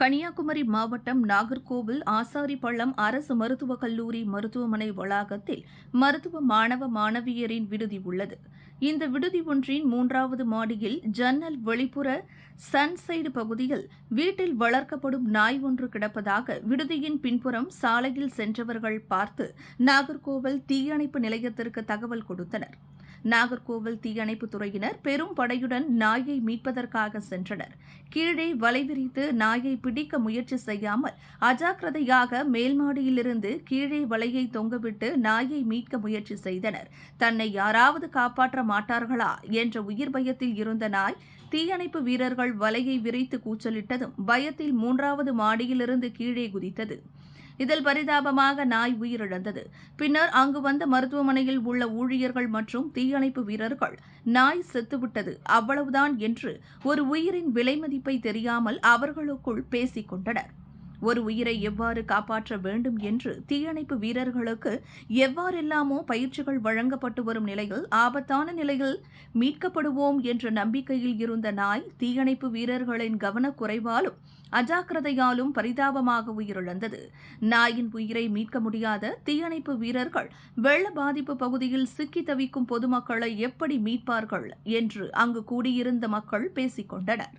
கன்னியாகுமரி மாவட்டம் நாகர்கோவில் ஆசாரிப்பள்ளம் அரசு மருத்துவக் கல்லூரி மருத்துவமனை வளாகத்தில் மருத்துவ மாணவ மாணவியரின் விடுதி உள்ளது. இந்த விடுதி ஒன்றின் மூன்றாவது மாடியில் ஜன்னல் வெளிப்புற சன்சைடு பகுதியில் வீட்டில் வளர்க்கப்படும் நாய் ஒன்று கிடப்பதாக விடுதியின் பின்புறம் சாலையில் சென்றவர்கள் பார்த்து நாகர்கோவில் தீயணைப்பு நிலையத்திற்கு தகவல் கொடுத்தனர். நாகர்கோவில் தீயணைப்புத் துறையினர் பெரும் படையுடன் நாயை மீட்பதற்காக சென்றனர். கீழே வலை விரித்து நாயை பிடிக்க முயற்சி செய்யாமல் அஜாக்கிரதையாக மேல்மாடியிலிருந்து கீழே வலையை தொங்கவிட்டு நாயை மீட்க முயற்சி செய்தனர். தன்னை யாராவது காப்பாற்ற மாட்டார்களா என்ற உயிர் பயத்தில் இருந்த நாய் தீயணைப்பு வீரர்கள் வலையை விரித்து கூச்சலிட்டதும் பயத்தில் மூன்றாவது மாடியிலிருந்து கீழே குதித்தது. இதில் பரிதாபமாக நாய் உயிரிழந்தது. பின்னர் அங்கு வந்த மருத்துவமனையில் உள்ள ஊழியர்கள் மற்றும் தீயணைப்பு வீரர்கள் நாய் செத்துவிட்டது அவ்வளவுதான் என்று ஒரு உயிரின் விலை மதிப்பை தெரியாமல் அவர்களுக்குள் பேசிக் கொண்டனர். ஒரு உயிரை எவ்வாறு காப்பாற்ற வேண்டும் என்று தீயணைப்பு வீரர்களுக்கு எவ்வாறெல்லாமோ பயிற்சிகள் வழங்கப்பட்டு வரும் நிலையில் ஆபத்தான நிலையில் மீட்கப்படுவோம் என்ற நம்பிக்கையில் இருந்த நாய் தீயணைப்பு வீரர்களின் கவனக்குறைவாலும் அஜாக்கிரதையாலும் பரிதாபமாக உயிரிழந்தது. நாயின் உயிரை மீட்க முடியாத தீயணைப்பு வீரர்கள் வெள்ள பாதிப்பு பகுதியில் சிக்கி தவிக்கும் பொதுமக்களை எப்படி மீட்பார்கள் என்று அங்கு கூடியிருந்த மக்கள் பேசிக் கொண்டனர்